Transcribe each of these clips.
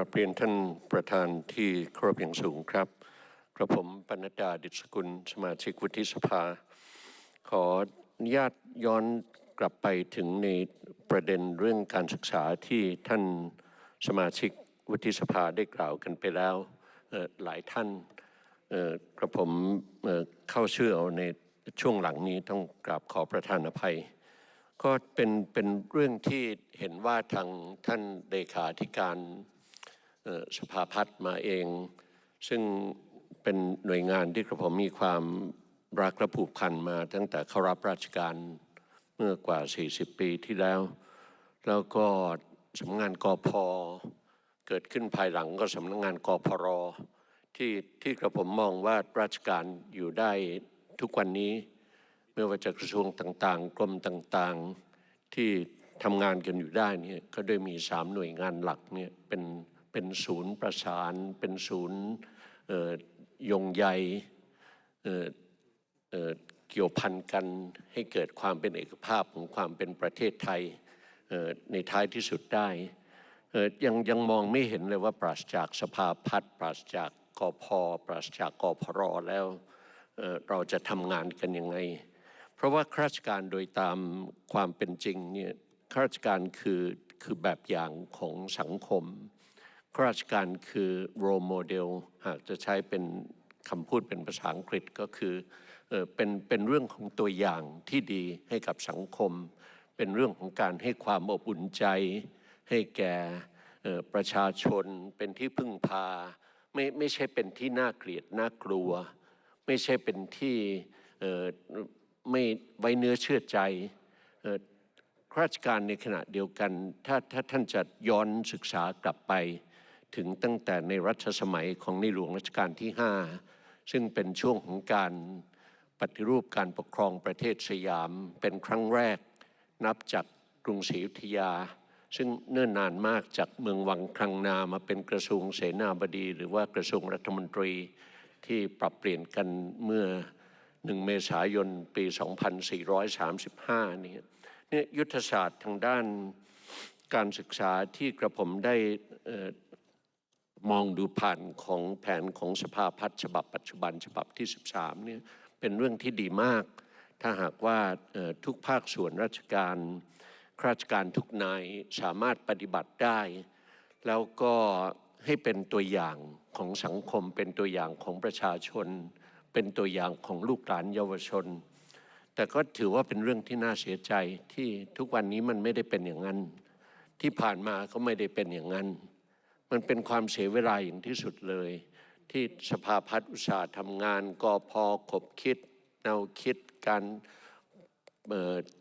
ครับเรียนท่านประธานที่เคารพอย่างสูงครับกระผมปนัดดาดิษกุลสมาชิกวุฒิสภา ขออนุญาตย้อนกลับไปถึงในประเด็นเรื่องการศึกษาที่ท่านสมาชิกวุฒิสภาได้กล่าวกันไปแล้วหลายท่านกระผมเข้าเชื่อในช่วงหลังนี้ต้องกราบขอประทานอภัย ก็เป็นเป็นเรื่องที่เห็นว่าทางท่านเลขาธิการ สภาพัฒน์มาเอง ซึ่งเป็นหน่วยงานที่กระผมมีความรักและผูกพันมาตั้งแต่เข้ารับราชการเมื่อกว่า 40 ปีที่แล้ว แล้วก็สำนักงานกอพเกิดขึ้นภายหลังก็สำนักงานกพรที่ที่กระผมมองว่าราชการอยู่ได้ทุกวันนี้ ไม่ว่าจะกระทรวงต่างๆ กรมต่างๆที่ทำงานกันอยู่ได้เนี่ยก็โดยมีสามหน่วยงานหลักเนี่ยเป็น เป็นศูนย์ประสาน เป็นศูนย์ยงใยเเเกี่ยวพันกันให้เกิดความเป็นเอกภาพของความเป็นประเทศไทยในท้ายที่สุดได้ยังยังมองไม่เห็นเลยว่าปราศจากสภาพัฒน์ปราศจากกพปราศจากกพรแล้วเเราจะทำงานกันยังไง เพราะว่าข้าราชการโดยตามความเป็นจริงเนี่ยข้าราชการคือคือแบบอย่างของสังคม ข้าราชการคือ role model หากจะใช้เป็นคำพูดเป็นภาษาอังกฤษก็คือเออเป็นเป็นเรื่องของตัวอย่างที่ดีให้กับสังคม เป็นเรื่องของการให้ความอบอุ่นใจ ให้แก่ประชาชนเป็นที่พึ่งพา ไม่ไม่ใช่เป็นที่น่าเกลียดน่ากลัว ไม่ใช่เป็นที่ไม่ไว้เนื้อเชื่อใจข้าราชการในขณะเดียวกัน ถ้าถ้าท่านจะย้อนศึกษากลับไป ถึงตั้งแต่ในรัชสมัยของในหลวงรัชกาลที่ 5 ซึ่งเป็นช่วงของการปฏิรูปการปกครองประเทศสยามเป็นครั้งแรก นับจากกรุงศรีอยุธยา ซึ่งเนิ่นนานมากจากเมืองวังคลังนามาเป็นกระทรวงเสนาบดี หรือว่ากระทรวงรัฐมนตรีที่ปรับเปลี่ยนกันเมื่อ 1 เมษายนปี 2435 นี่ยเนี่ยยุทธศาสตร์ทางด้านการศึกษาที่กระผมได้อ่อ มองดูผ่านของแผนของสภาพัฒน์ฉบับปัจจุบันฉบับที่ 13เนี่ยเป็นเรื่องที่ดีมาก ถ้าหากว่าทุกภาคส่วนราชการข้าราชการทุกนายสามารถปฏิบัติได้ แล้วก็ให้เป็นตัวอย่างของสังคม เป็นตัวอย่างของประชาชน เป็นตัวอย่างของลูกหลานเยาวชน แต่ก็ถือว่าเป็นเรื่องที่น่าเสียใจที่ทุกวันนี้มันไม่ได้เป็นอย่างนั้น ที่ผ่านมาก็ไม่ได้เป็นอย่างนั้น มันเป็นความเสียเวลาอย่างที่สุดเลย ที่สภาพัฒน์อุตสาห์ทำงานกอพอขบคิดแนวคิดการ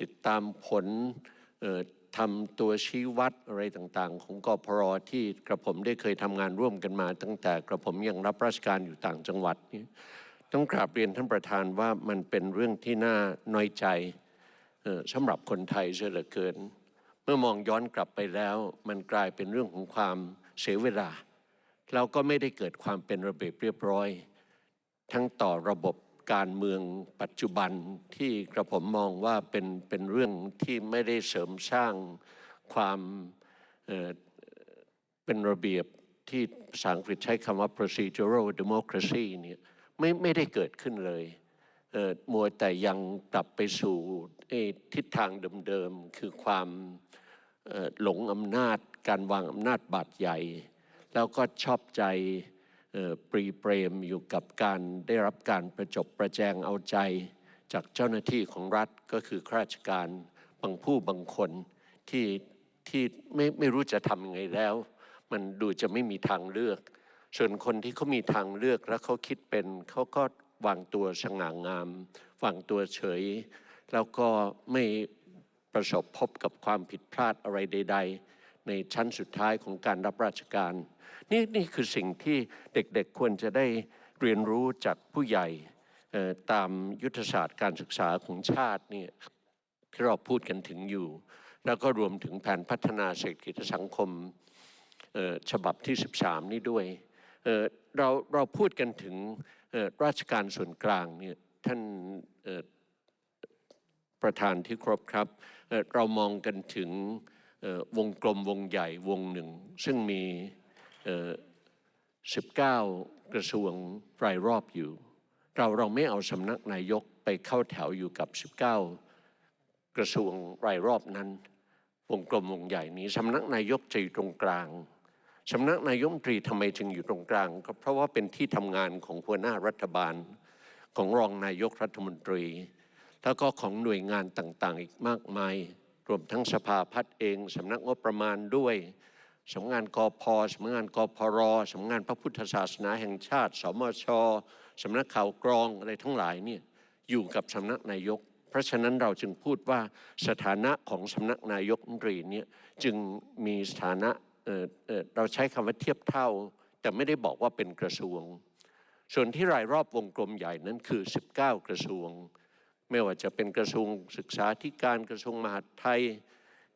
ติดตามผลทำตัวชี้วัดอะไรต่างๆ ของกพรที่กระผมได้เคยทำงานร่วมกันมา ตั้งแต่กระผมยังรับราชการอยู่ต่างจังหวัดนี่ต้องกราบเรียนท่านประธานว่ามันเป็นเรื่องที่น่าน้อยใจสำหรับคนไทยเสียเหลือเกิน เมื่อมองย้อนกลับไปแล้ว มันกลายเป็นเรื่องของความ เสียเวลา เราก็ไม่ได้เกิดความเป็นระเบียบเรียบร้อย ทั้งต่อระบบการเมืองปัจจุบันที่กระผมมองว่าเป็นเป็นเรื่องที่ไม่ได้เสริมสร้างความเเป็นระเบียบที่ภาษาอังกฤษใช้คำว่า procedural democracy เนี่ยไม่ไม่ได้เกิดขึ้นเลยเมัวแต่ยังกลับไปสู่ทิศทางเดิมๆ คือความ หลงอำนาจการวางอำนาจบาดใหญ่ แล้วก็ชอบใจปรีเปรมอยู่กับการได้รับการประจบประแจงเอาใจจากเจ้าหน้าที่ของรัฐก็คือข้าราชการบางผู้บางคนที่ที่ไม่ไม่รู้จะทำยังไงแล้ว มันดูจะไม่มีทางเลือก ส่วนคนที่เขามีทางเลือกแล้วเขาคิดเป็นเขาก็วางตัวสง่างาม วางตัวเฉย แล้วก็ไม่ ประสบพบกับความผิดพลาดอะไรใด ๆ ในชั้นสุดท้ายของการรับราชการ นี่นี่คือสิ่งที่เด็กๆควรจะได้เรียนรู้จากผู้ใหญ่ตามยุทธศาสตร์การศึกษาของชาติเนี่ยที่เราพูดกันถึงอยู่ แล้วก็รวมถึงแผนพัฒนาเศรษฐกิจสังคมฉบับที่ 13 นี้ด้วยเเราเราพูดกันถึงราชการส่วนกลางเนี่ยท่านประธานที่ครบครับ เรามองกันถึงวงกลมวงใหญ่วงหนึ่ง ซึ่งมี 19 กระทรวงรายรอบอยู่ เราเราไม่เอาสำนักนายกไปเข้าแถวอยู่กับ 19 กระทรวงรายรอบนั้น วงกลมวงใหญ่นี้สำนักนายกจะอยู่ตรงกลางสำนักนายกตรีทำไมจึงอยู่ตรงกลางก็เพราะว่าเป็นที่ทำงานของหัวหน้ารัฐบาลของรองนายกรัฐมนตรี แล้วก็ของหน่วยงานต่างๆ อีกมากมาย รวมทั้งสภาพัฒน์เองสำนักงบประมาณด้วยสำนักงานกพสำนักงานกพรสำนักงานพระพุทธศาสนาแห่งชาติ สมชสำนักข่าวกรองอะไรทั้งหลายเนี่ยอยู่กับสำนักนายก เพราะฉะนั้นเราจึงพูดว่าสถานะของสำนักนายกรัฐมนตรีเนี่ยจึงมีสถานะเเเราใช้คำว่าเทียบเท่า แต่ไม่ได้บอกว่าเป็นกระทรวง ส่วนที่รายรอบวงกลมใหญ่นั้นคือ 19 กระทรวง ไม่ว่าจะเป็นกระทรวงศึกษาธิการกระทรวงมหาดไทย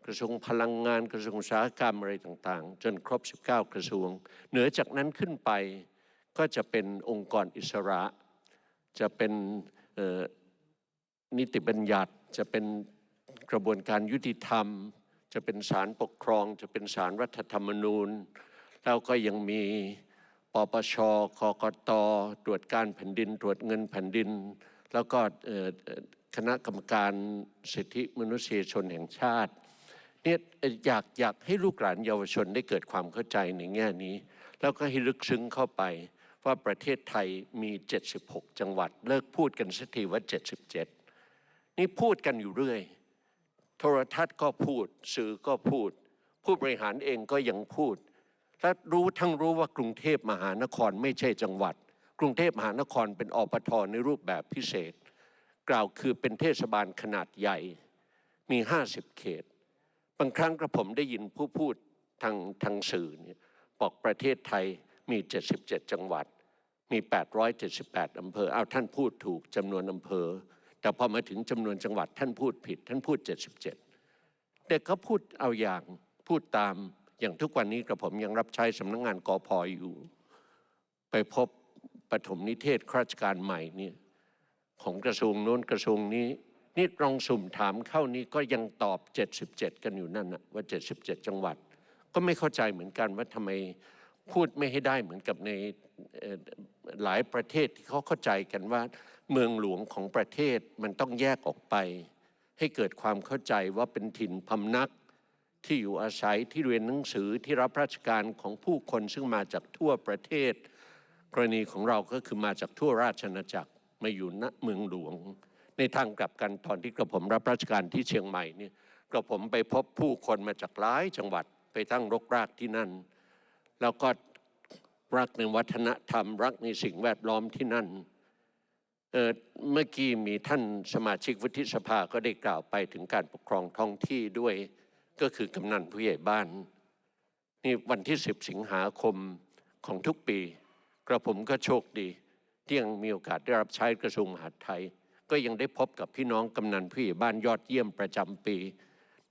กระทรวงพลังงานกระทรวงอุตสาหกรรมอะไรต่างๆ จนครบ 19 กระทรวง เหนือจากนั้นขึ้นไปก็จะเป็นองค์กรอิสระ จะเป็นนิติบัญญัติ จะเป็นกระบวนการยุติธรรม จะเป็นศาลปกครอง จะเป็นศาลรัฐธรรมนูญ แล้วก็ยังมีปปชคกตตรวจการแผ่นดิน ตรวจเงินแผ่นดิน แล้วก็คณะกรรมการสิทธิมนุษยชนแห่งชาติเนี่ยเอ่ออยากอยากให้ลูกหลานเยาวชนได้เกิดความเข้าใจในแง่นี้ แล้วก็ให้ลึกซึ้งเข้าไปว่าประเทศไทยมี 76 จังหวัด เลิกพูดกันสักทีว่า 77 นี่พูดกันอยู่เรื่อย โทรทัศน์ก็พูด สื่อก็พูด ผู้บริหารเองก็ยังพูดและรู้ทั้งรู้ว่ากรุงเทพมหานครไม่ใช่จังหวัด กรุงเทพมหานครเป็นอปทในรูปแบบพิเศษ กล่าวคือเป็นเทศบาลขนาดใหญ่มี 50 เขต บางครั้งกระผมได้ยินผู้พูดทางทางสื่อเนี่ยบอกประเทศไทยมี 77 จังหวัด มี 878 อำเภอเอาท่านพูดถูกจำนวนอำเภอ แต่พอมาถึงจำนวนจังหวัดท่านพูดผิด ท่านพูด 77เด็กเขาพูดเอาอย่างพูดตามอย่างทุกวันนี้กระผมยังรับใช้สำนักงานกอพออยู่ ไปพบ ปฐมนิเทศข้าราชการใหม่เนี่ยของกระทรวงโน้นกระทรวงนี้ นี่ลองสุ่มถามเข้านี้ก็ยังตอบ 77 กันอยู่นั่นนะว่า 77 จังหวัด ก็ไม่เข้าใจเหมือนกันว่าทำไมพูดไม่ให้ได้เหมือนกับในหลายประเทศที่เขาเข้าใจกันว่า เมืองหลวงของประเทศมันต้องแยกออกไป ให้เกิดความเข้าใจว่าเป็นถิ่นพำนักที่อยู่อาศัยที่เรียนหนังสือที่รับราชการของผู้คนซึ่งมาจากทั่วประเทศ กรณีของเราก็คือมาจากทั่วราชอาณาจักรมาอยู่ณเมืองหลวง ในทางกลับกันตอนที่กระผมรับราชการที่เชียงใหม่เนี่ยกระผมไปพบผู้คนมาจากหลายจังหวัดไปตั้งรกรากที่นั่น แล้วก็รักในวัฒนธรรม รักในสิ่งแวดล้อมที่นั่นเเมื่อกี้มีท่านสมาชิกวุฒิสภาก็ได้กล่าวไปถึงการปกครองท้องที่ด้วย ก็คือกำนันผู้ใหญ่บ้านนี่วันที่ 10 สิงหาคมของทุกปี กระผมก็โชคดี ที่ยังมีโอกาสได้รับใช้กระทรวงมหาดไทย ก็ยังได้พบกับพี่น้องกำนันผู้ใหญ่บ้านยอดเยี่ยมประจำปี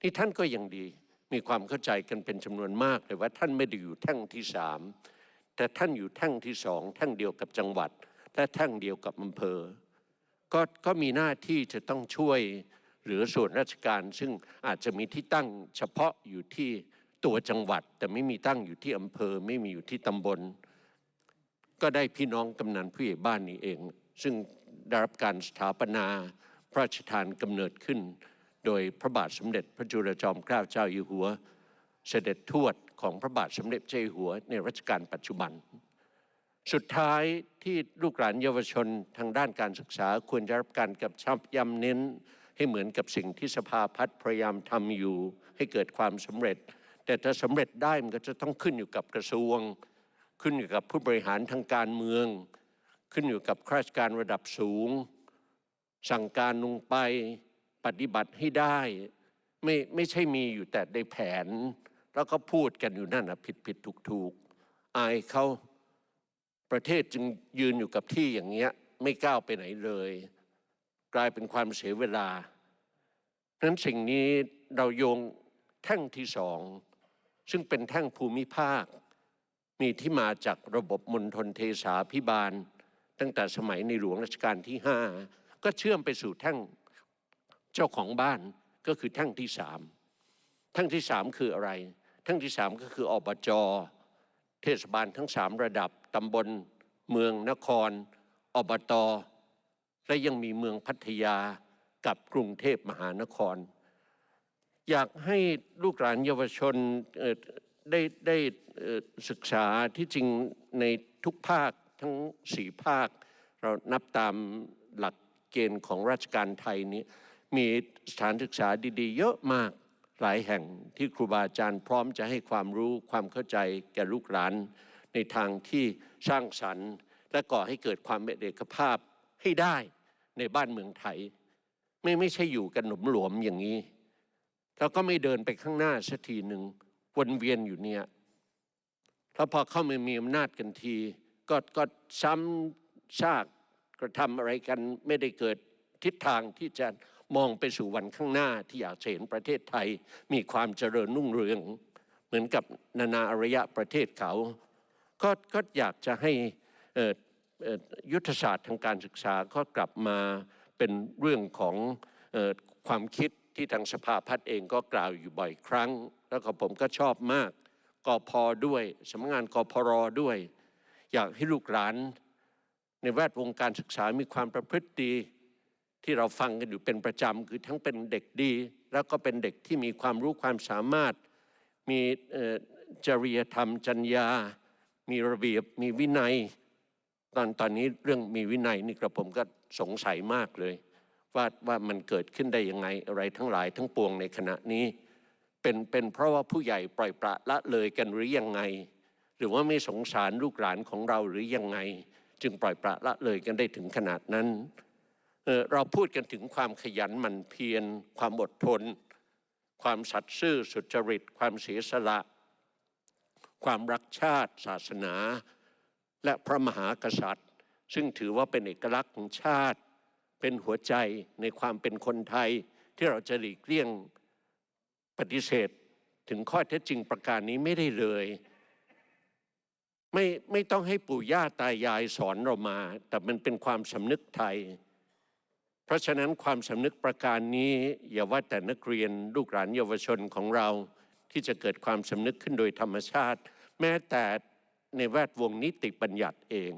นี่ท่านก็ยังดีมีความเข้าใจกันเป็นจำนวนมากเลยว่าท่านไม่ได้อยู่แท่งที่สามแต่ท่านอยู่แท่งที่สองแท่งเดียวกับจังหวัด และแท่งเดียวกับอำเภอ ก็ก็มีหน้าที่จะต้องช่วยหรือส่วนราชการซึ่งอาจจะมีที่ตั้งเฉพาะอยู่ที่ตัวจังหวัด แต่ไม่มีตั้งอยู่ที่อำเภอ ไม่มีอยู่ที่ตำบล ก็ได้พี่น้องกำนันผู้ใหญ่บ้านนี้เอง ซึ่งได้รับการสถาปนาพระราชทานกำเนิดขึ้น โดยพระบาทสมเด็จพระจุลจอมเกล้าเจ้าอยู่หัว เสด็จทวดของพระบาทสมเด็จเจ้าอยู่หัวในรัชกาลปัจจุบัน สุดท้ายที่ลูกหลานเยาวชนทางด้านการศึกษาควรจะรับการกับชับย้ำเน้น ให้เหมือนกับสิ่งที่สภาพัฒน์พยายามทำอยู่ ให้เกิดความสำเร็จ แต่ถ้าสำเร็จได้มันก็จะต้องขึ้นอยู่กับกระทรวง ขึ้นอยู่กับผู้บริหารทางการเมือง ขึ้นอยู่กับข้าราชการระดับสูง สั่งการลงไปปฏิบัติให้ได้ไม่ไม่ใช่มีอยู่แต่ในแผน แล้วก็พูดกันอยู่นั่นนะผิดผิดถูกถูกอายเขาประเทศจึงยืนอยู่กับที่อย่างเงี้ยไม่ก้าวไปไหนเลย กลายเป็นความเสียเวลาเพราะฉะนั้นสิ่งนี้เราโยงแท่งที่สอง ซึ่งเป็นแท่งภูมิภาค มีที่มาจากระบบมณฑลเทสาพิบาล ตั้งแต่สมัยในหลวงรัชกาลที่ห้าก็เชื่อมไปสู่แท่งเจ้าของบ้านก็คือแท่งที่สามแท่งที่สามคืออะไร แท่งที่สามก็คืออบจเทศบาลทั้งสามระดับตำบล เมืองนคร อบตและยังมีเมืองพัทยากับกรุงเทพมหานคร อยากให้ลูกหลานเยาวชน ได้ได้ศึกษาที่จริงในทุกภาคทั้งสี่ภาค เรานับตามหลักเกณฑ์ของราชการไทยนี้มีสถานศึกษาดีๆ เยอะมากหลายแห่งที่ครูบาอาจารย์พร้อมจะให้ความรู้ความเข้าใจแก่ลูกหลาน ในทางที่สร้างสรรค์ และก่อให้เกิดความเป็นเอกภาพให้ได้ในบ้านเมืองไทย ไม่ไม่ใช่อยู่กันหนมหลวมอย่างนี้ แล้วก็ไม่เดินไปข้างหน้าสักทีหนึ่ง วนเวียนอยู่เนี่ยแล้วพอเข้ามามีอำนาจกันที ก็ก็ซ้ำซากกระทำอะไรกันไม่ได้เกิดทิศทางที่จะมองไปสู่วันข้างหน้าที่อยากเห็นประเทศไทย มีความเจริญรุ่งเรือง เหมือนกับนานาอารยะประเทศเขา ก็ก็อยากจะให้ยุทธศาสตร์ทางการศึกษาก็กลับมาเป็นเรื่องของออความคิด ที่ทางสภาพัฒน์เองก็กล่าวอยู่บ่อยครั้ง แล้วก็ผมก็ชอบมากกพด้วยสำนักงานกพรด้วย อยากให้ลูกหลาน ในแวดวงการศึกษามีความประพฤติดี ที่เราฟังกันอยู่เป็นประจำคือทั้งเป็นเด็กดี แล้วก็เป็นเด็กที่มีความรู้ความสามารถ มีจริยธรรมจรรยา มีระเบียบมีวินัย ตอนตอนนี้เรื่องมีวินัยนี่กระผมก็สงสัยมากเลย ว่าว่ามันเกิดขึ้นได้ยังไงอะไรทั้งหลายทั้งปวงในขณะนี้ เป็นเป็นเพราะว่าผู้ใหญ่ปล่อยปละละเลยกันหรือยังไง หรือว่าไม่สงสารลูกหลานของเราหรือยังไง จึงปล่อยปละละเลยกันได้ถึงขนาดนั้นเออเราพูดกันถึงความขยันหมั่นเพียรความอดทน ความสัตย์ซื่อสุจริต ความเสียสละ ความรักชาติศาสนา และพระมหากษัตริย์ ซึ่งถือว่าเป็นเอกลักษณ์ของชาติ เป็นหัวใจในความเป็นคนไทย ที่เราจะหลีกเลี่ยงปฏิเสธถึงข้อเท็จจริงประการนี้ไม่ได้เลย ไม่ไม่ต้องให้ปู่ย่าตายายสอนเรามา แต่มันเป็นความสำนึกไทย เพราะฉะนั้นความสำนึกประการนี้ อย่าว่าแต่นักเรียนลูกหลานเยาวชนของเรา ที่จะเกิดความสำนึกขึ้นโดยธรรมชาติ แม้แต่ในแวดวงนิติบัญญัติเอง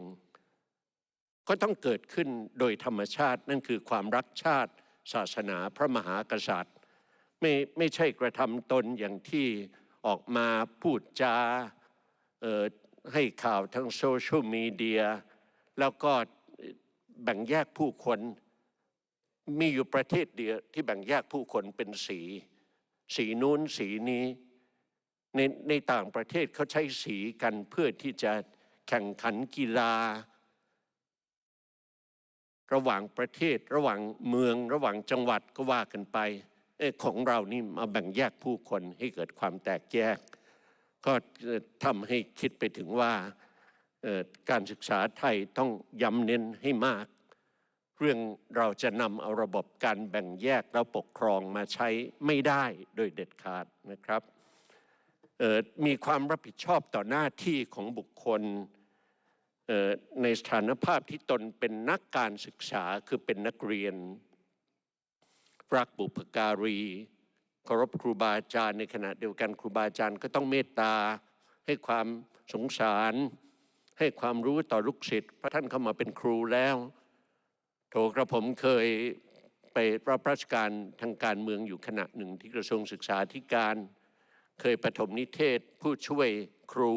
ก็ต้องเกิดขึ้นโดยธรรมชาตินั่นคือความรักชาติศาสนาพระมหากษัตริย์ ไม่ไม่ใช่กระทำตนอย่างที่ออกมาพูดจาออให้ข่าวทั้งโซเชียลมีเดียแล้วก็แบ่งแยกผู้คนมีอยู่ประเทศเดียวที่แบ่งแยกผู้คนเป็นสี สีนู้นสีนี้ ในในต่างประเทศเขาใช้สีกันเพื่อที่จะแข่งขันกีฬา ระหว่างประเทศ ระหว่างเมือง ระหว่างจังหวัดก็ว่ากันไปอของเรานี่มาแบ่งแยกผู้คนให้เกิดความแตกแยก ก็ทำให้คิดไปถึงว่าการศึกษาไทยต้องย้ำเน้นให้มาก เรื่องเราจะนำเอาระบบการแบ่งแยกแล้วปกครองมาใช้ไม่ได้โดยเด็ดขาดนะครับมีความรับผิดชอบต่อหน้าที่ของบุคคล ในสถานภาพที่ตนเป็นนักการศึกษาคือเป็นนักเรียน รักบุพการีเคารพครูบาอาจารย์ในขณะเดียวกันครูบาอาจารย์ก็ต้องเมตตา ให้ความสงสาร ให้ความรู้ต่อลูกศิษย์เพราะท่านเข้ามาเป็นครูแล้ว โถกระผมเคยไปรับราชการทางการเมืองอยู่ขณะหนึ่งที่กระทรวงศึกษาธิการ เคยประถมนิเทศผู้ช่วยครู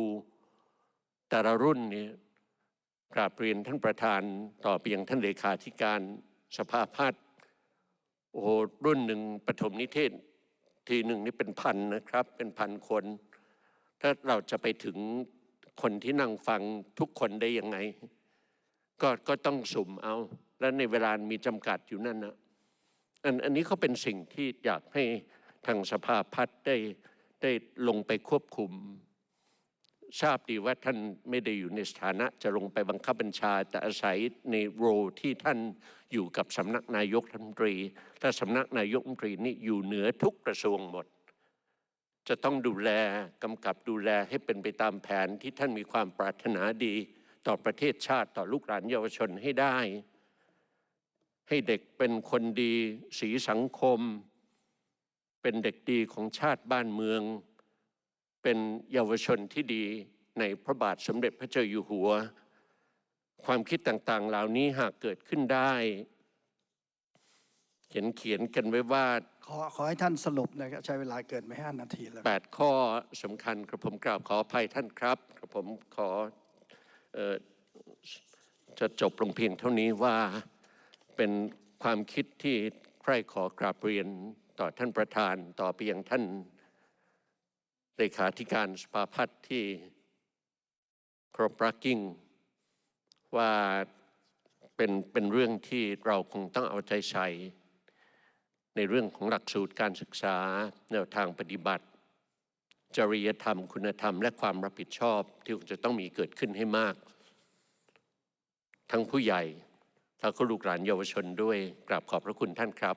แต่ละรุ่นเนี่ย กราบเรียนท่านประธานต่อไปยังท่านเลขาธิการสภาพัฒน์โอ้โหรุ่นหนึ่งประถมนิเทศ ทีหนึ่งนี่เป็นพันนะครับ เป็นพันคน ถ้าเราจะไปถึงคนที่นั่งฟังทุกคนได้ยังไง ก็ก็ต้องสุ่มเอา และในเวลามีจำกัดอยู่นั่นนะอันอันนี้เขาเป็นสิ่งที่อยากให้ทางสภาพัฒน์ได้ได้ลงไปควบคุม ทราบดีว่าท่านไม่ได้อยู่ในสถานะจะลงไปบังคับบัญชา แต่อาศัยในโรที่ท่านอยู่กับสำนักนายกรัฐมนตรีและสำนักนายกรัฐมนตรีนี่อยู่เหนือทุกกระทรวงหมด จะต้องดูแลกำกับดูแลให้เป็นไปตามแผนที่ท่านมีความปรารถนาดี ต่อประเทศชาติต่อลูกหลานเยาวชนให้ได้ ให้เด็กเป็นคนดี สีสังคม เป็นเด็กดีของชาติบ้านเมือง เป็นเยาวชนที่ดีในพระบาทสมเด็จพระเจ้าอยู่หัว ความคิดต่างๆ เหล่านี้หากเกิดขึ้นได้ เขียนเขียนกันไว้ว่า ขอขอให้ท่านสรุปนะครับใช้เวลาเกินไปห้านาทีแล้ว8ข้อสำคัญครับผมกราบขออภัยท่านครับครับผมขอเออจะจบลงเพียงเท่านี้ว่าเป็นความคิดที่ใคร่ขอกราบเรียนต่อท่านประธานต่อไปยังท่าน เลขาธิการสภาพัฒน์ที่ครบรักยิ่งว่าเป็นเป็นเรื่องที่เราคงต้องเอาใจใส่ในเรื่องของหลักสูตรการศึกษา แนวทางปฏิบัติ จริยธรรม คุณธรรม และความรับผิดชอบที่จะต้องมีเกิดขึ้นให้มาก ทั้งผู้ใหญ่แล้วก็ลูกหลานเยาวชนด้วยกราบขอบพระคุณท่านครับ